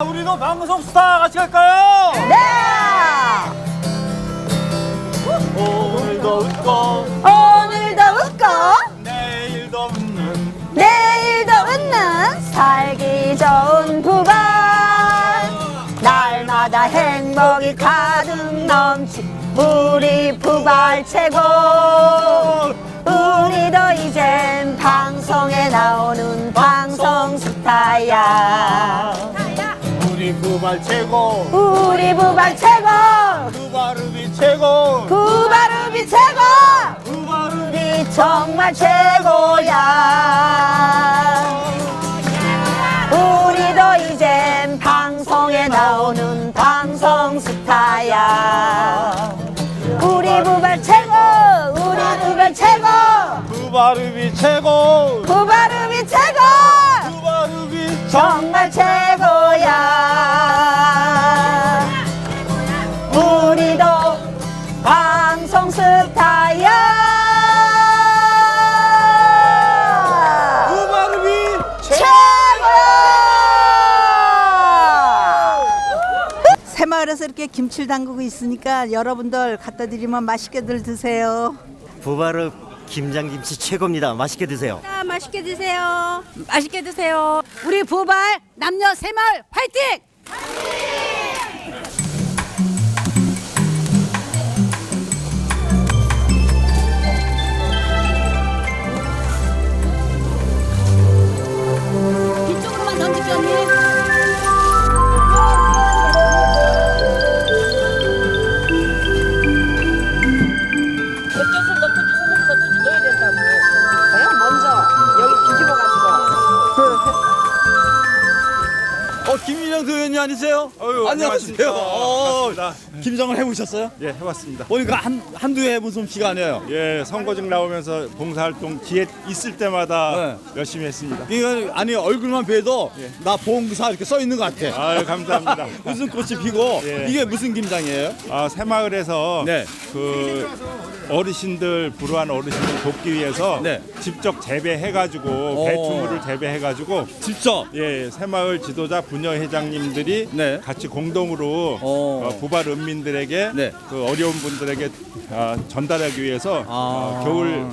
우리도 방송 스타 같이 갈까요? 네! 오늘도 웃고 오늘도 웃고 내일도 웃는 내일도 웃는 살기 좋은 부발 날마다 행복이 가득 넘치 우리 부발 최고 우리도 이젠 방송에 나오는 방송 스타야 우리 부발 최고. 우리 부발 최고. 부발음이 최고. 부발음이 최고. 우리 정말 최고야 방송 스타야 부발음이 최고야 새마을에서 이렇게 김치를 담그고 있으니까 여러분들 갖다 드리면 맛있게들 드세요. 부바르 김장김치 최고입니다. 맛있게 드세요. 아, 맛있게 드세요. 맛있게 드세요. 우리 부발 남녀 새마을 화이팅! 이쪽 김장을 해보셨어요? 예, 해봤습니다. 보니까 한 한두 해 해본 솜씨가 아니에요. 예, 선거직 나오면서 봉사활동 기회 있을 때마다 네. 열심히 했습니다. 이거 아니 얼굴만 뵈도 예. 나 보험사 이렇게 써 있는 것 같아. 아유, 감사합니다. 무슨 꽃이 피고 예. 이게 무슨 김장이에요? 아, 새마을에서 네. 그 어르신들 불우한 어르신들 돕기 위해서 네. 직접 재배해가지고 오. 배추물을 재배해가지고 직접. 예, 새마을 지도자 부녀 회장님들이 네. 같이 공동으로 오. 어, 부발 은민들에게 네. 그 어려운 분들에게 아, 전달하기 위해서 아. 어, 겨울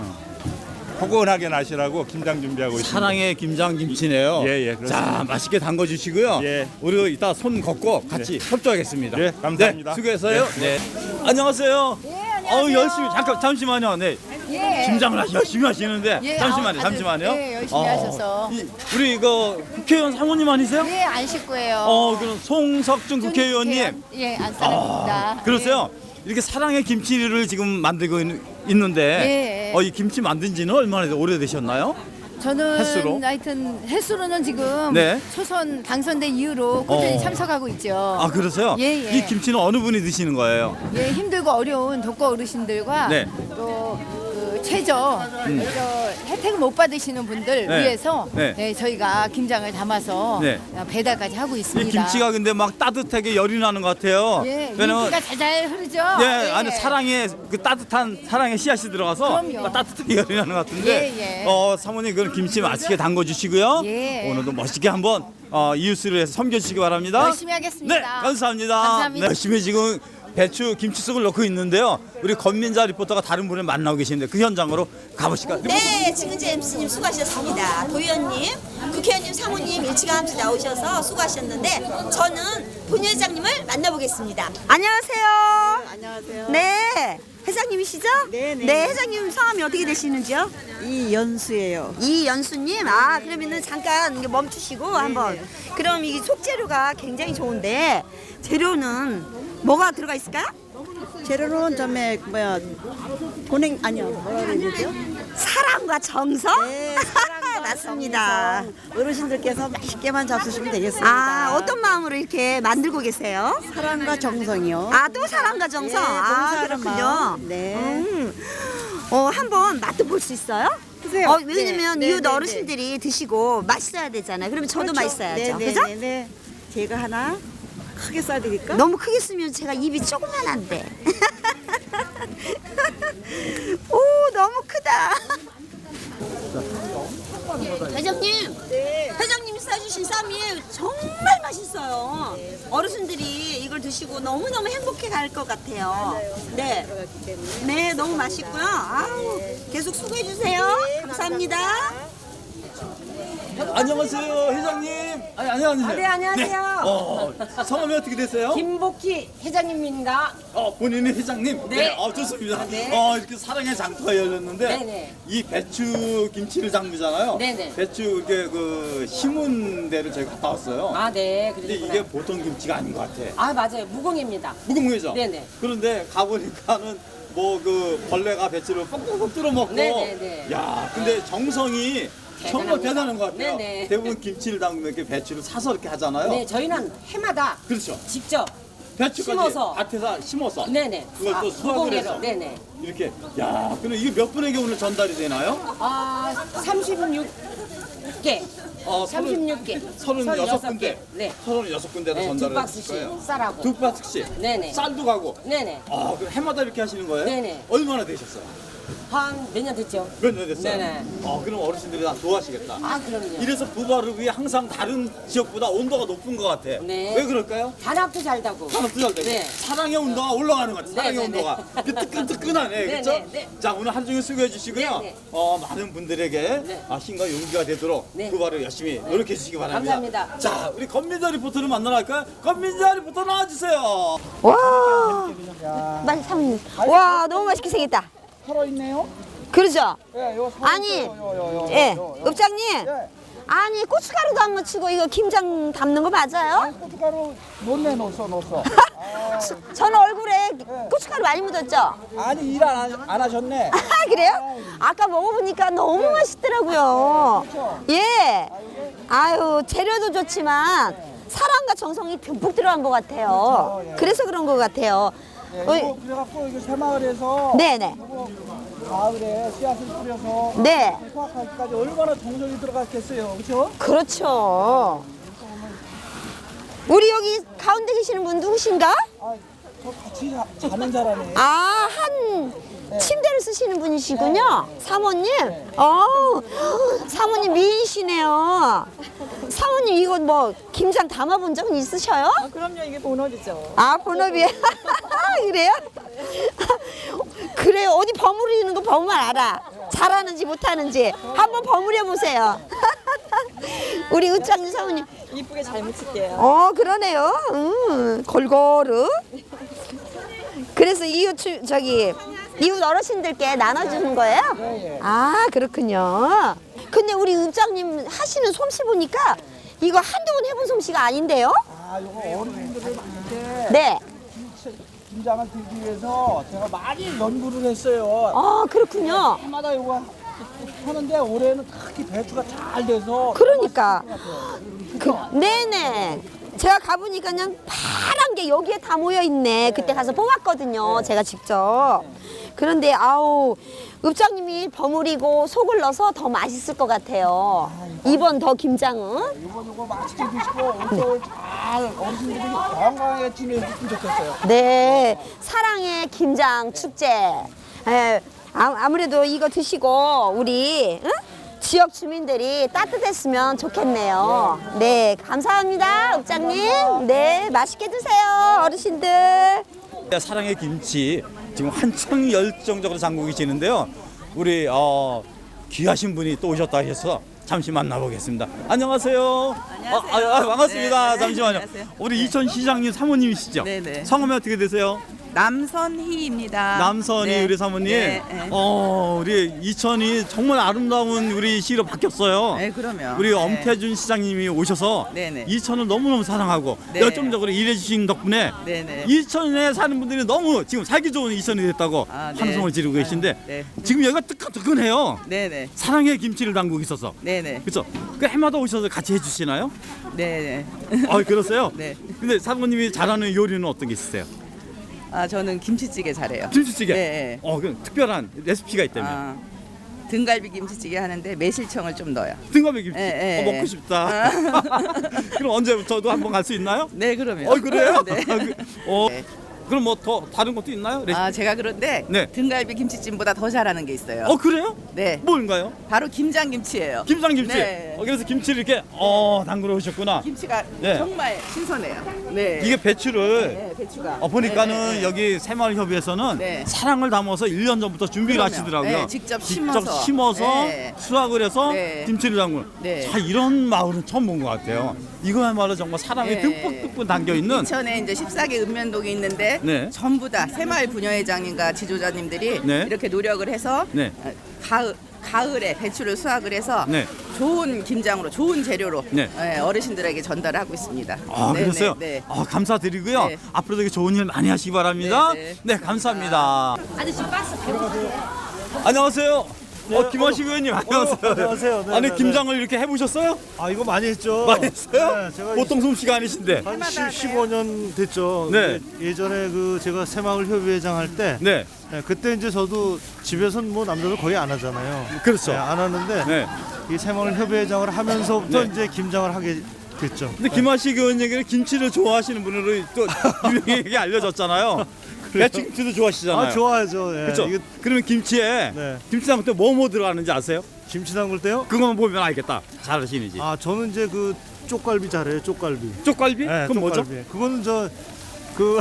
포근하게 나시라고 김장 준비하고 있습니다. 사랑의 김장 김치네요. 예, 예, 그렇습니다. 자, 맛있게 담궈 주시고요. 예. 우리도 이따 손 걷고 같이 협조하겠습니다. 예, 감사합니다. 네, 수고했어요. 네. 안녕하세요. 예, 안녕하세요. 어, 열심히 잠깐 잠시만요. 네. 김장을 하- 열심히 하시는데 예, 잠시만요. 아, 잠시만요. 예, 열심히 하셔서. 이, 우리 이거 국회의원 사모님 아니세요? 예, 안식구예요. 어, 그럼 송석준 국회의원님. 예, 안사람입니다. 그러세요? 이렇게 사랑의 김치를 지금 만들고 있, 는데 예. 어, 이 김치 만든 지는 얼마나 오래되셨나요? 예. 저는 횟수로? 하여튼 횟수로는 지금 네. 초선 당선된 이후로 꾸준히 어. 참석하고 있죠. 아, 그러세요? 예, 예. 이 김치는 어느 분이 드시는 거예요? 예, 힘들고 어려운 독거 어르신들과 네. 또그 최저 저 혜택을 못 받으시는 분들 네. 위해서 네. 네, 저희가 김장을 담아서 네. 배달까지 하고 이 있습니다. 김치가 근데 막 따뜻하게 열이 나는 것 같아요. 예, 왜냐면 윤기가 잘잘 흐르죠. 예, 안에 사랑의 그 따뜻한 사랑의 씨앗이 들어가서 그럼요. 막 따뜻하게 열이 나는 것 같은데. 예, 예. 어, 사모님 그 김치 맛있게 담궈 주시고요. 예. 오늘도 멋있게 한번 어, 이웃을 위해서 섬겨 주시기 바랍니다. 열심히 하겠습니다. 네, 감사합니다. 감사합니다. 네, 열심히 지금 배추 김치 속을 넣고 있는데요. 우리 권민자 리포터가 다른 분을 만나고 계시는데 그 현장으로 가보실까요? 네, 지금제 MC님 수고하셨습니다. 도의원님, 국회의원님, 사모님 일찌감치 나오셔서 수고하셨는데 저는 본 회장님을 만나보겠습니다. 안녕하세요. 안녕하세요. 네. 회장님이시죠? 네네. 네, 회장님 성함이 어떻게 되시는지요? 이 연수예요. 이연수님, 아 그러면은 잠깐 이게 멈추시고 한번. 그럼 이 속재료가 굉장히 좋은데 재료는 뭐가 들어가 있을까요? 재료는 점에 뭐야 고냉 아니요 뭐라 그러죠? 사랑과 정성? 네, 사랑과 맞습니다. 정성. 어르신들께서 맛있게만 잡수시면 되겠습니다. 아 어떤 마음으로 이렇게 만들고 계세요? 사랑과 정성이요. 아 또 사랑과 정성. 예, 아 봉사하는 그렇군요. 마음. 네. 음. 어 한번 맛도 볼 수 있어요? 드세요. 어, 왜냐면 네, 이웃 네, 네, 어르신들이 드시고 맛있어야 되잖아요. 그러면 저도 그렇죠. 맛있어야죠. 네, 그죠? 네, 네, 네. 제가 하나 크게 쏴드릴까? 너무 크게 쓰면 제가 입이 조그만한데. 오, 너무 크다. 회장님, 회장님 싸주신 쌈이 정말 맛있어요. 어르신들이 이걸 드시고 너무너무 행복해 갈 것 같아요. 네. 네, 너무 맛있고요. 아우, 계속 수고해 주세요. 감사합니다. 안녕하세요, 회장님. 아니, 안녕하세요. 네, 안녕하세요. 어, 성함이 어떻게 되세요? 김복희 회장님입니다. 어, 본인이 회장님? 네. 어, 좋습니다. 네. 어, 이렇게 사랑의 장터가 열렸는데, 네네. 이 배추 김치를 담그잖아요. 네네. 배추 이렇게 그 심은 데를 저희 갔다 왔어요. 아, 네. 근데 그러시구나. 이게 보통 김치가 아닌 것 같아. 아, 맞아요. 무공입니다. 무궁무죠? 네네. 그런데 가보니까는 뭐 그 벌레가 배추를 뻑뻑뻑 뚫어먹고. 네네네. 야, 근데 정성이 정말 대단합니다. 대단한 것 같아요. 네네. 대부분 김치를 담그면 이렇게 배추를 사서 이렇게 하잖아요. 네, 저희는 해마다 그렇죠. 직접 배추까지 심어서. 밭에서 심어서. 네네. 그걸 또 아, 수확을 무공예로. 해서. 네네. 이렇게 야, 근데 이게 몇 분에게 오늘 전달이 되나요? 아, 36개. 어, 36개. 36 군데. 네. 36군데로 네, 두 전달을 박스씩 했을 거예요. 쌀하고. 두 박스씩. 네네. 쌀도 가고. 네네. 아, 그럼 해마다 이렇게 하시는 거예요? 네네. 얼마나 되셨어요? 한 몇 년 됐죠? 몇 년 됐어요? 네네. 어, 그럼 어르신들이 다 좋아하시겠다. 아, 그럼요. 이래서 부바르비 항상 다른 지역보다 온도가 높은 것 같아. 네. 왜 그럴까요? 단합도 잘 다고. 산업도 잘 되고 네. 사랑의 온도가 올라가는 것 같아. 사랑의 네, 네, 온도가 그 뜨끈뜨끈하네, 네, 그렇죠? 네, 네. 자 오늘 종일 수고해 주시고요. 네, 네. 어, 많은 분들에게 네. 아, 힘과 용기가 되도록 네. 부바를 열심히 노력해 주시기 바랍니다. 감사합니다. 자 우리 건민자 리포터를 만나러 갈까요? 건민자 리포터 나와 주세요. 와. 맛 사모님. 와, 너무 맛있게 생겼다. 살아있네요? 그렇죠? 예, 요 살아있어요. 아니, 요, 요, 요, 예, 요, 요. 읍장님. 예. 아니, 고춧가루도 안 묻히고 이거 김장 담는 거 맞아요? 아니, 고춧가루 못내 놓았어, 놓았어. 저는 얼굴에 고춧가루 많이 묻었죠? 아니, 일안안 하셨네. 아, 그래요? 아까 먹어보니까 너무 맛있더라고요. 예. 아유, 재료도 좋지만 사랑과 정성이 듬뿍 들어간 것 같아요. 그렇죠, 예. 그래서 그런 것 같아요. 예, 어, 이거 그래갖고 이거 새마을에서 네네. 이거 가을에 씨앗을 뿌려서 네. 수확하기까지 얼마나 정성이 들어갔겠어요, 그렇죠? 그렇죠. 우리 여기 가운데 계시는 분 누구신가? 아, 저 같이 자, 자는 자라네. 아, 한 침대를 쓰시는 분이시군요. 사모님. 어, 사모님 미인이시네요. 사모님 이거 뭐 김장 담아본 적은 있으셔요? 그럼요, 이게 본업이죠. 아, 본업이 에요? 그래요? 그래요. 어디 버무리는 거 보면 알아. 잘하는지 못하는지. 한번 버무려 보세요. 우리 의장님 사모님. 이쁘게 잘 묻힐게요. 어, 그러네요. 음, 골고루. 그래서 이웃 추- 저기 이웃 어르신들께 나눠주는 거예요? 예. 아, 그렇군요. 근데 우리 의장님 하시는 솜씨 보니까 이거 한두 번 해본 솜씨가 아닌데요? 아, 요거 어르신들을 이렇게 네. 김장을 들기 위해서 제가 많이 연구를 했어요. 아, 그렇군요. 해마다 요거 하는데 올해는 특히 배추가 잘 돼서 그러니까. 그, 네네. 제가 가보니까 그냥 파란 게 여기에 다 모여 있네. 그때 가서 뽑았거든요. 제가 직접. 그런데 아우 읍장님이 버무리고 속을 넣어서 더 맛있을 것 같아요. 이번 더 김장은. 요거 요거 맛있게 드시고 올겨울 잘 어르신들이 건강하게 지내셨으면 좋겠어요. 네. 사랑의 김장 축제. 예, 아, 아무래도 이거 드시고 우리 응? 지역 주민들이 따뜻했으면 좋겠네요. 네, 감사합니다, 읍장님. 네, 맛있게 드세요, 어르신들. 사랑의 김치 지금 한창 열정적으로 장고 계시는데요. 우리 어, 귀하신 분이 또 오셨다 해서 잠시 만나보겠습니다. 안녕하세요. 안녕하세요. 아, 아, 반갑습니다. 잠시만요. 우리 이천 시장님 사모님이시죠? 네 네. 성함이 어떻게 되세요? 남선희입니다. 남선이 네. 우리 사모님. 네, 네. 어, 우리 이천이 정말 아름다운 우리 시로 바뀌었어요. 네, 그러면. 우리 네. 엄태준 시장님이 오셔서 네 네. 이천을 너무너무 사랑하고 네. 열정적으로 일해주신 덕분에 네 네. 이천에 사는 분들이 너무 지금 살기 좋은 이천이 됐다고 아, 네. 환성을 지르고 계신데 네. 지금 여기가 뜨끈뜨끈해요. 네 네. 사랑의 김치를 담그고 있어서. 네 네. 그렇죠? 그 해마다 오셔서 같이 해주시나요? 네네. 아 그러세요? 네. 근데 사모님이 잘하는 요리는 어떤 게 있으세요? 아, 저는 김치찌개 잘해요. 김치찌개. 네. 어, 그 특별한 레시피가 있다면. 아, 등갈비 김치찌개 하는데 매실청을 좀 넣어요. 등갑의 김치. 예, 예, 어, 먹고 예. 싶다. 그럼 언제부터도 한번 갈 수 있나요? 네, 그러면. 어 그래요? 네. 아, 그- 어, 네. 그럼 뭐 더 다른 것도 있나요? 레시피? 아 제가 그런데 네. 등갈비 김치찜보다 더 잘하는 게 있어요. 어 그래요? 네, 뭔가요? 바로 김장 김치예요. 김장 김치. 네. 어, 그래서 김치를 이렇게 어 담그러 오셨구나. 김치가 네. 정말 신선해요. 네. 이게 배추를 네, 배추가. 어, 보니까는 네, 네, 네. 여기 새마을협의회에서는 네. 사랑을 담아서 1년 전부터 준비를 그럼요. 하시더라고요. 네, 직접 심어서. 심어서 네. 수확을 해서 네. 김치를 담그는. 네. 자, 이런 마을은 처음 본 것 같아요. 이거야말로 정말 사랑이 네. 듬뿍듬뿍 담겨 있는 인천에 이제 14개 읍면동이 있는데 네. 전부 다 새마을 부녀회장님과 지도자님들이 네. 이렇게 노력을 해서 네. 어, 가을 가을에 배추를 수확을 해서 네. 좋은 김장으로 좋은 재료로 네. 예, 어르신들에게 전달하고 있습니다. 아, 네, 그랬어요? 네, 네. 아, 감사드리고요. 네. 앞으로도 이렇게 좋은 일 많이 하시기 바랍니다. 네, 네, 네. 감사합니다. 안녕하세요. 어, 김원식 의원님, 안녕하세요. 안녕하세요. 네, 아니, 네, 김장을 이렇게 해보셨어요? 아 이거 많이 했죠. 많이 했어요? 네, 제가 보통 솜씨가 아니신데. 한 10, 15년 됐죠. 네. 예전에 그 제가 새마을 협의회장 할 때 네, 네, 그때 이제 저도 집에서는 뭐 남자들 거의 안 하잖아요. 그렇죠. 네, 안 하는데 네. 이 새마을 협의회장을 하면서부터 네. 이제 김장을 하게 됐죠. 근데 김하식 의원님께는 김치를 좋아하시는 분으로 또 유명하게 알려졌잖아요. 배추김치도 좋아하시잖아요. 아 좋아하죠. 예. 그렇죠. 이게 그러면 김치에 네. 김치 담글 때 뭐 뭐 들어가는지 아세요? 김치 담글 때요? 그거만 보면 알겠다. 잘하시는지. 아 저는 이제 그 쪽갈비 잘해요. 쪽갈비. 쪽갈비? 네, 그건 뭐죠? 쪽갈비. 그거는 저그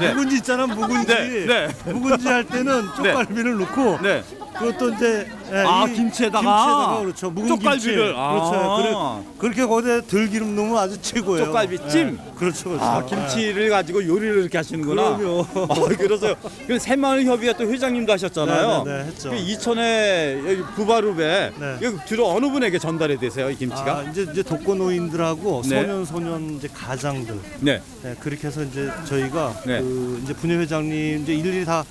네. 묵은지 있잖아 묵은지 네, 네. 묵은지 할 때는 쪽갈비를 넣고 네. 그것도 이제 예, 아, 이 김치에다가? 그렇죠 묵은 쪽갈비를. 김치. 그렇죠 아. 그래, 그렇게 거기에 들기름 넣으면 아주 최고예요 쪽갈비찜? 예, 그렇죠 그렇죠 아, 김치를 가지고 요리를 이렇게 하시는구나. 그럼요. 아, 그러세요. 그 새마을 협의회 또 회장님도 하셨잖아요. 네, 네, 네, 했죠. 그 이천에 여기 부바룹에 네. 여기 주로 어느 분에게 전달이 되세요, 이 김치가? 아, 이제 이제 독거노인들하고 네. 소년 소년 이제 가장들 네. 네, 그렇게 해서 이제 저희가 네. 그 이제 분회 회장님 이제 일일이 다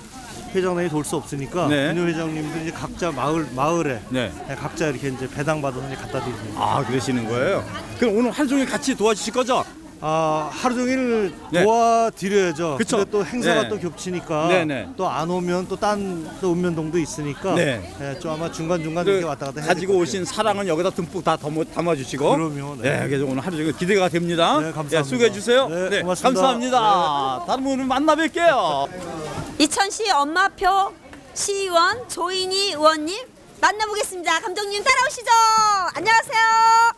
회장단이 돌 수 없으니까 네. 분회 회장님들 이제 각자 마을 마을에 네. 네, 각자 이렇게 이제 배당 받아서 이제 갖다 드립니다. 아, 그러시는 거예요? 그럼 오늘 하루 종일 같이 도와주실 거죠? 아 하루 종일 네. 도와드려야죠. 그쵸. 근데 또 행사가 네. 또 겹치니까 네, 네. 또 안 오면 또 딴 또 읍면동도 있으니까 네. 네, 좀 아마 중간 중간 그 이렇게 왔다 갔다 해야 가지고 될것 오신 사랑은 여기다 듬뿍 다 담아, 담아 주시고 그럼요, 네. 그래서 오늘 하루 종일 기대가 됩니다 네, 감사합니다. 예, 수고해 주세요 네, 고맙습니다. 감사합니다 다른 분을 만나 뵐게요 이천시 엄마표 시의원 조인희 의원님 만나보겠습니다. 감독님 따라오시죠. 안녕하세요.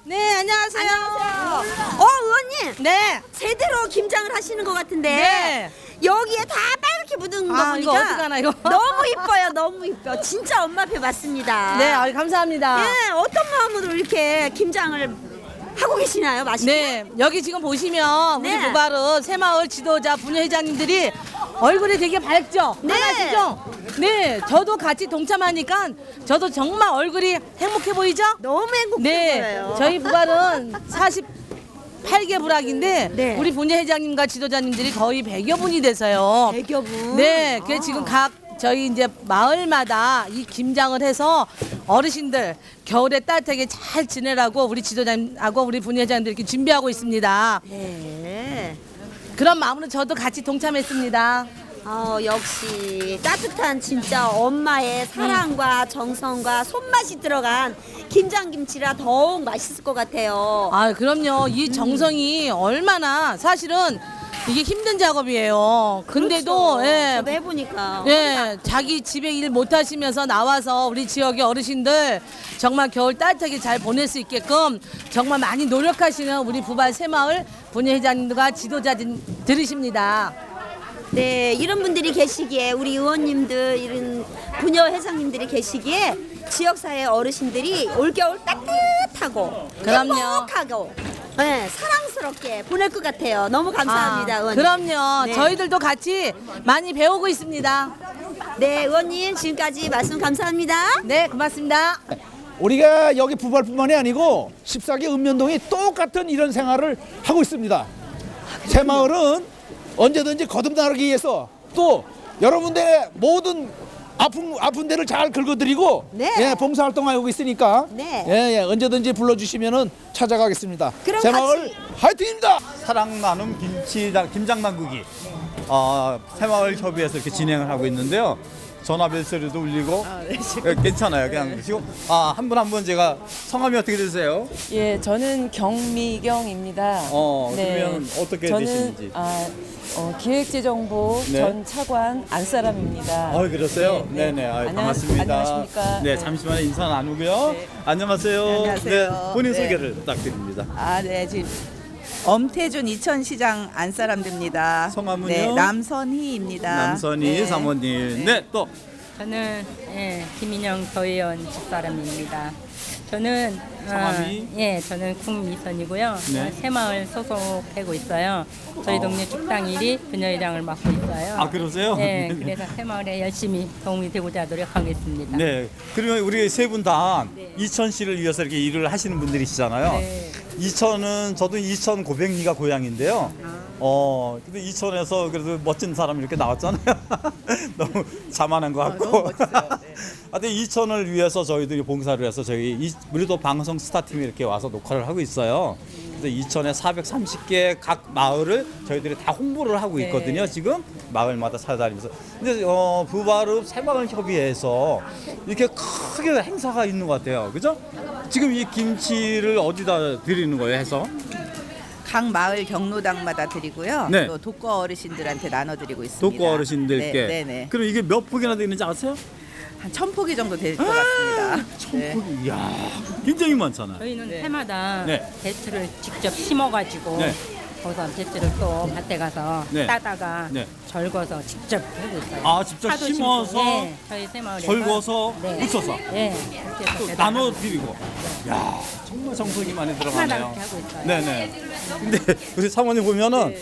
네, 안녕하세요. 안녕하세요. 어 의원님 네. 제대로 김장을 하시는 것 같은데 네. 여기에 다 빨갛게 묻은 거 아, 보니까 이거 어떡하나, 이거. 너무 이뻐요. 너무 이뻐. 진짜 엄마 표 맞습니다. 네, 아, 감사합니다. 네, 어떤 마음으로 이렇게 김장을 하고 계시나요? 맛있게? 네, 여기 지금 보시면 네. 우리 부바르 새마을 지도자 분회장님들이 얼굴이 되게 밝죠? 네. 환하시죠? 네, 저도 같이 동참하니까 저도 정말 얼굴이 행복해 보이죠? 너무 행복해 네, 보여요. 저희 부발은 48개 부락인데 네. 우리 분회장님과 지도자님들이 거의 100여 분이 돼서요. 대교분. 네, 그 아. 지금 각 저희 이제 마을마다 이 김장을 해서 어르신들 겨울에 따뜻하게 잘 지내라고 우리 지도자님하고 우리 분회장들 이렇게 준비하고 있습니다. 네. 그런 마음으로 저도 같이 동참했습니다. 어, 역시 따뜻한 진짜 엄마의 사랑과 정성과 손맛이 들어간 김장김치라 더욱 맛있을 것 같아요. 아, 그럼요. 이 정성이 얼마나 사실은 이게 힘든 작업이에요. 근데도 그렇죠. 예. 저도 해보니까 예, 자기 집에 일 못 하시면서 나와서 우리 지역의 어르신들 정말 겨울 따뜻하게 잘 보낼 수 있게끔 정말 많이 노력하시는 우리 부발 새마을 분회장님과 지도자들이십니다. 네 이런 분들이 계시기에 우리 의원님들 이런 부녀 회장님들이 계시기에 지역사회 어르신들이 올겨울 따뜻하고 그럼요. 행복하고 네, 사랑스럽게 보낼 것 같아요. 너무 감사합니다, 아, 의원님. 그럼요. 네. 저희들도 같이 많이 배우고 있습니다. 네, 의원님 지금까지 말씀 감사합니다. 네, 고맙습니다. 우리가 여기 부발뿐만이 아니고 14개 읍면동이 똑같은 이런 생활을 하고 있습니다. 새마을은 언제든지 거듭나기 위해서 또 여러분들의 모든 아픈 아픈 데를 잘 긁어드리고 네. 예, 봉사활동하고 있으니까 네. 예, 예, 언제든지 불러주시면은 찾아가겠습니다. 그럼 새마을 같이- 화이팅입니다. 사랑 나눔 김치 김장 담그기 어, 새마을 협의회에서 이렇게 진행을 하고 있는데요 전화 벨소리도 울리고 예, 괜찮아요 그냥 지금 아, 한 분 한 분 제가 성함이 어떻게 되세요? 예, 저는 경미경입니다. 어 네. 그러면 어떻게 저는 되시는지 아, 어, 기획재정부 네. 전 차관 안사람입니다. 아, 그러세요? 네, 네. 아, 안녕- 반갑습니다. 안녕하십니까? 네, 잠시만 인사 나누고요. 안녕하세요. 네, 안녕하세요. 네, 본인 네. 소개를 부탁드립니다. 아, 네, 지금 엄태준 이천시장 안사람입니다. 성함은요? 네, 남선희입니다. 남선희 네. 사모님. 네, 또 저는 예, 김인영 도의원 집사람입니다. 저는 성함이? 어, 예, 저는 국미선이고요. 네. 어, 새마을 소속하고 있어요. 저희 동네 축당 일이 분여회장을 맡고 있어요. 아, 그러세요? 네, 네. 그래서 새마을에 열심히 도움이 되고자 노력하겠습니다. 네. 그러면 우리 세 분 다 네. 이천시를 위해서 이렇게 일을 하시는 분들이시잖아요. 네. 이천은 저도 이천 고백리가 고향인데요. 아. 어, 근데 이천에서 그래도 멋진 사람이 이렇게 나왔잖아요. 너무 자만한 것 같고. 아, 너무 멋지죠. 네. 하여튼 이천을 위해서 저희들이 봉사를 해서 저희 이, 우리도 방송 스타팀이 이렇게 와서 녹화를 하고 있어요. 그래서 이천에 430개 각 마을을 저희들이 다 홍보를 하고 있거든요. 지금 마을마다 찾아다니면서. 근데 어, 부바르 새마을 협의회에서 이렇게 크게 행사가 있는 것 같아요. 그죠? 지금 이 김치를 어디다 드리는 거예요? 해서 각 마을 경로당마다 드리고요. 네. 또 독거 어르신들한테 나눠 드리고 있습니다. 독거 어르신들께. 네, 네, 네. 그럼 이게 몇 폭이나 되는지 아세요? 한 천 포기 정도 될 것 같습니다. 네. 폭이 이야 굉장히 많잖아요. 저희는 해마다 네. 배추를 직접 심어가지고 네. 거기서 배추를 또 밭에 가서 네. 따다가 네. 절거서 직접 하고 있어요. 아, 직접 파도 심어서 네, 저희 새마을에서 절궈서 네. 묻혀서 네, 그렇게 해서 또 배달하고 나눠 드리고. 야 정말 정성이 많이 해마다 들어가네요. 그렇게 하고 있어요. 네네. 근데 우리 사모님 보면은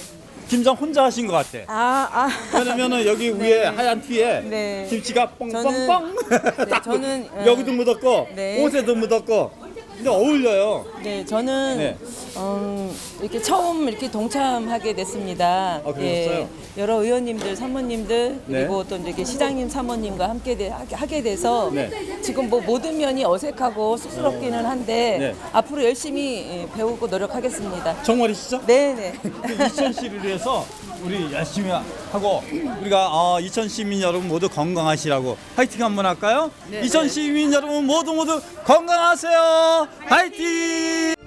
김장 혼자 하신 것 같아. 아, 아. 왜냐면은 여기 위에 하얀 티에 네. 김치가 뻥뻥뻥. 네, 저는, 어, 여기도 묻었고 네. 옷에도 묻었고. 근데 어울려요. 네, 저는 네. 음, 이렇게 처음 이렇게 동참하게 됐습니다. 아, 그러셨어요? 여러 의원님들, 사모님들 네. 그리고 또 이렇게 시장님, 사모님과 함께 돼- 하게- 돼서 네. 지금 뭐 모든 면이 어색하고 쑥스럽기는 한데 네. 앞으로 열심히 예, 배우고 노력하겠습니다. 정말이시죠? 네, 네. 이천 시를 위해서 우리 열심히 하고 우리가 어, 이천 시민 여러분 모두 건강하시라고 화이팅 한번 할까요? 이천 시민 여러분 모두 모두 건강하세요. 화이팅!